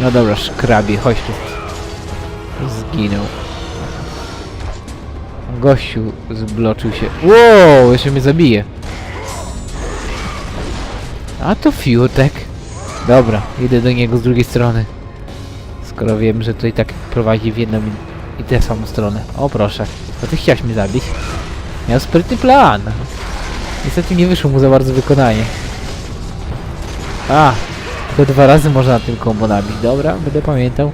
No dobra, szkrabie, chodź tu. Zginął. Gościu zbloczył się. Wow, jeszcze mnie zabije. A to fiutek. Dobra, idę do niego z drugiej strony. Skoro wiem, że to i tak prowadzi w jedną i tę samą stronę. O proszę, to ty chciałeś mnie zabić. Miał sprytny plan. Niestety nie wyszło mu za bardzo wykonanie. A, tylko dwa razy można tym kombo nabić. Dobra, będę pamiętał.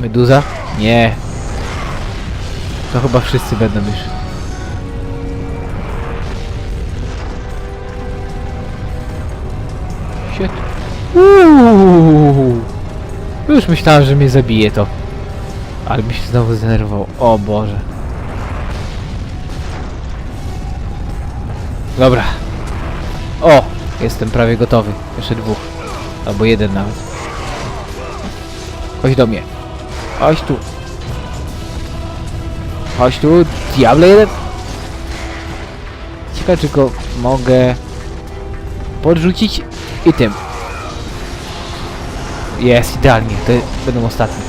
Meduza? Nie. To chyba wszyscy będą już. Shit. Uuu. Już myślałem, że mnie zabije to. Ale mi się znowu zdenerwował. O Boże. Dobra. O! Jestem prawie gotowy. Jeszcze dwóch. Albo jeden nawet. Chodź do mnie. Chodź tu. Chodź tu, diable jeden. Ciekawe, czy go mogę podrzucić i tym. Jest, idealnie. To będą ostatnie.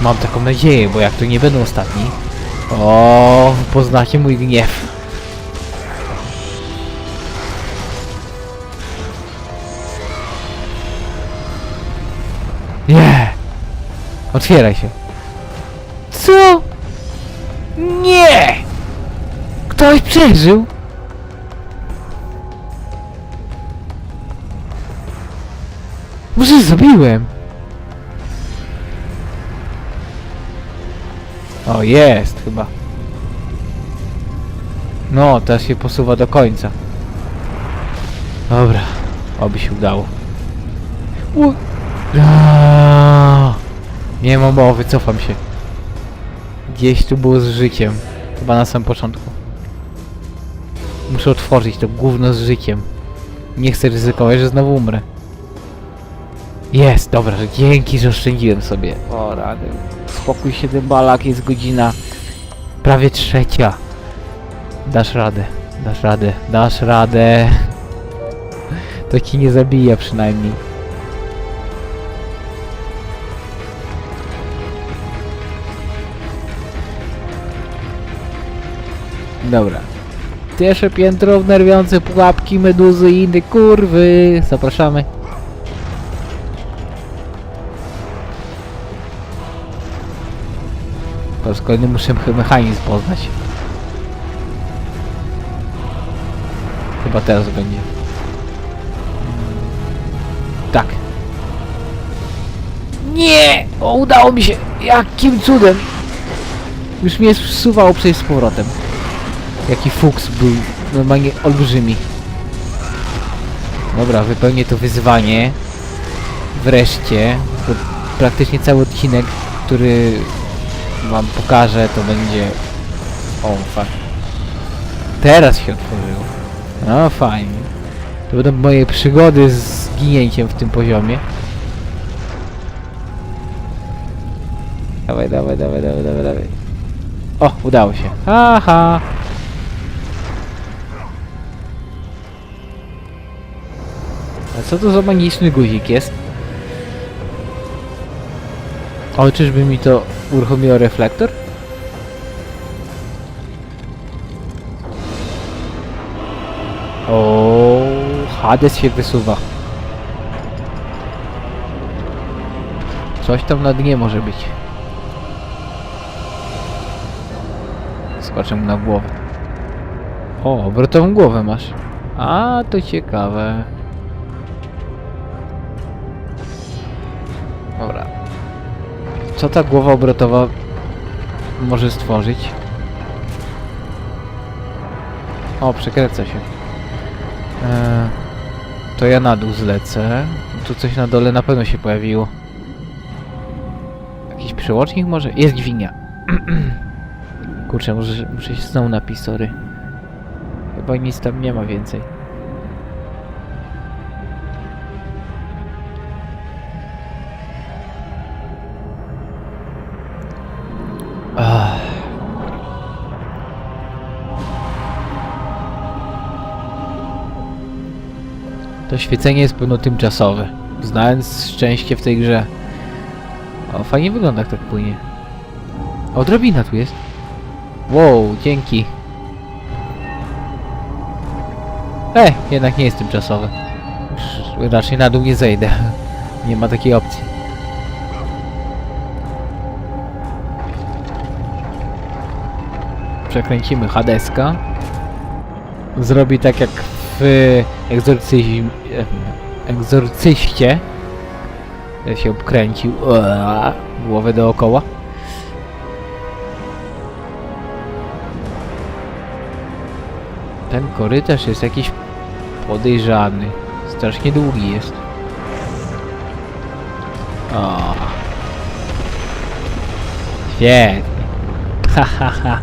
Mam taką nadzieję, bo jak to nie będą ostatni, o, poznacie mój gniew. Otwieraj się. Co? Nie! Ktoś przeżył? Może zabiłem? O, jest chyba. No, teraz się posuwa do końca. Dobra, oby się udało. Nie mam mowy, cofam się. Gdzieś tu było z życiem. Chyba na samym początku. Muszę otworzyć to gówno z życiem. Nie chcę ryzykować, że znowu umrę. Jest, dobra, dzięki, że oszczędziłem sobie. O, rady. Spokój się, balak, jest godzina prawie trzecia. Dasz radę, dasz radę, dasz radę. To ci nie zabija przynajmniej. Dobra. Pierwsze piętro, nerwiące pułapki, meduzy i inne kurwy. Zapraszamy. Po raz kolejny muszę ch- mechanizm poznać. Chyba teraz będzie. Tak. Nie! O, udało mi się! Jakim cudem! Już mnie zsuwało przejść z powrotem. Jaki fuks był normalnie olbrzymi. Dobra, wypełnię to wyzwanie. Wreszcie. Praktycznie cały odcinek, który wam pokażę, to będzie... O, fuck. Teraz się otworzyło. No, fajnie. To będą moje przygody z zginięciem w tym poziomie. Dawaj, dawaj, dawaj, dawaj, dawaj, dawaj. O, udało się. Haha. A co to za magiczny guzik jest? O, czyżby mi to uruchomiło reflektor? O, Hades się wysuwa. Coś tam na dnie może być. Skoczę mu na głowę. O, obrotową głowę masz. A, to ciekawe. Co ta głowa obrotowa może stworzyć? O, przekręca się. Eee, to ja na dół zlecę. Tu coś na dole na pewno się pojawiło. Jakiś przełącznik może? Jest dźwignia. Kurczę, może, muszę się znowu napisać, sorry. Chyba nic tam nie ma więcej. To świecenie jest pewno tymczasowe. Znając szczęście w tej grze. O, fajnie wygląda jak tak płynie. O, drabina tu jest. Wow, dzięki. E, jednak nie jest tymczasowe. Raczej na dół nie zejdę. Nie ma takiej opcji. Przekręcimy Hadeska. Zrobi tak jak w egzorcyzm, egzorcyście. Się obkręcił. Ua, Głowę dookoła. Ten korytarz jest jakiś podejrzany. Strasznie długi jest. O. Świetnie. Ha, ha, ha.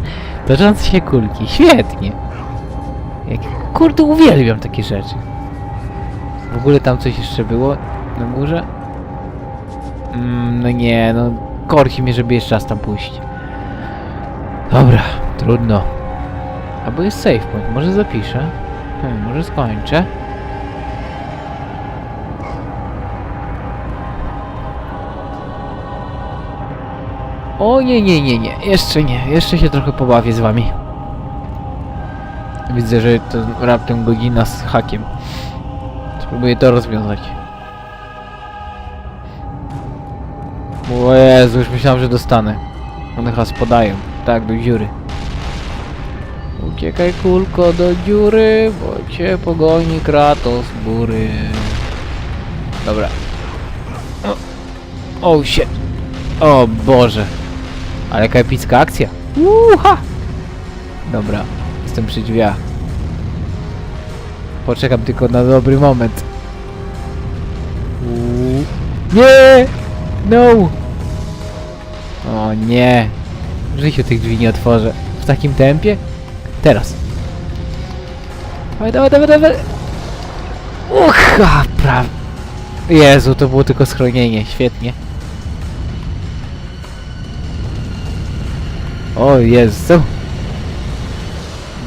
Się kulki. Świetnie. Jak kurde uwielbiam takie rzeczy. W ogóle tam coś jeszcze było na górze? Mm, no nie, no korci mnie, żeby jeszcze raz tam pójść. Dobra, trudno. Albo jest save point, może zapiszę. Hmm, może skończę. O nie, nie, nie, nie, jeszcze nie, jeszcze się trochę pobawię z wami. Widzę, że to raptem godzina z hakiem. Spróbuję to rozwiązać. O Jezu, już myślałem, że dostanę. One chyba spadają. Tak, do dziury. Uciekaj kulko do dziury, bo cię pogoni Kratos góry. Dobra. O, oh shit. O Boże. Ale jaka akcja. Uha! Dobra, jestem przy drzwiach. Poczekam tylko na dobry moment. Uuu. Nie! No! O nie! W życiu tych drzwi nie otworzę. W takim tempie? Teraz. Dawaj, dawaj, dawaj, dawaj! Ucha, praw... Jezu, to było tylko schronienie, świetnie. O Jezu!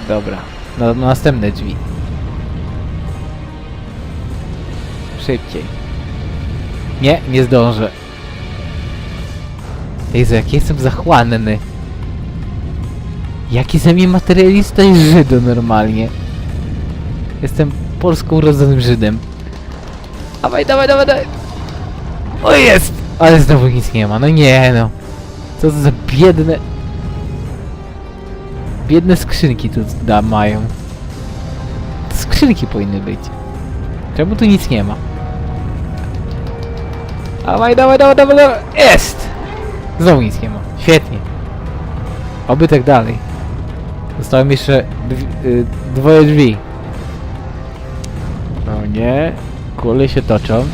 Dobra, na, na następne drzwi. Szybciej. Nie, nie zdążę. Jezu, jak jestem zachłanny. Jaki ze mnie materialista i Żydo normalnie. Jestem polsko urodzonym Żydem. Dawaj, dawaj, dawaj, dawaj. O jest! Ale znowu nic nie ma, no nie no. Co to za biedne... Biedne skrzynki tu da, mają. Skrzynki powinny być. Czemu tu nic nie ma? Dawaj, dawaj, dawaj, dawaj, dawaj. Jest! Znowu nic nie ma. Świetnie. Oby tak dalej. Zostałem jeszcze drzwi, y, dwoje drzwi. O nie. Kule się toczą.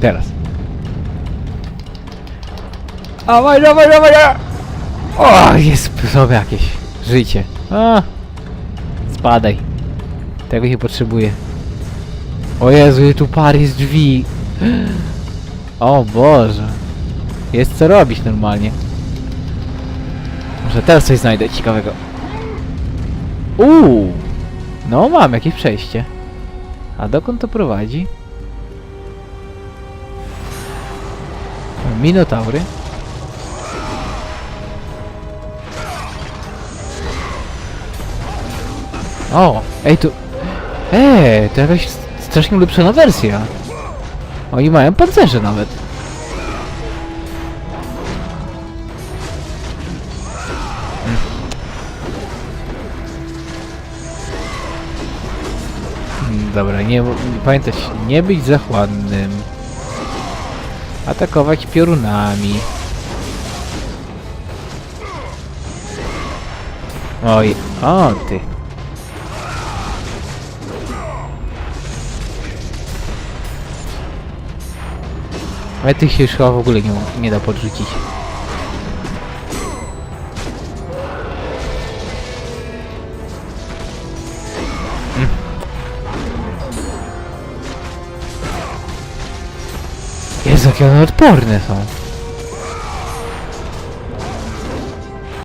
Teraz. Dawaj, dawaj, dawaj, dawaj! O, jest sobie jakieś życie. A, spadaj. Tego nie potrzebuję. O Jezu, tu par jest drzwi. O Boże. Jest co robić normalnie. Może teraz coś znajdę ciekawego. Uuu. No mam jakieś przejście. A dokąd to prowadzi? Minotaury. O, ej tu... Eee, to jakaś strasznie ulepszona wersja. Oni mają pancerze nawet. Mm, Dobra, nie, nie pamiętać, nie być zachłannym. Atakować piorunami. Oj, o ty. Ale tych się już chyba w ogóle nie, nie da podrzucić. Mm. Jezu, jakie one odporne są.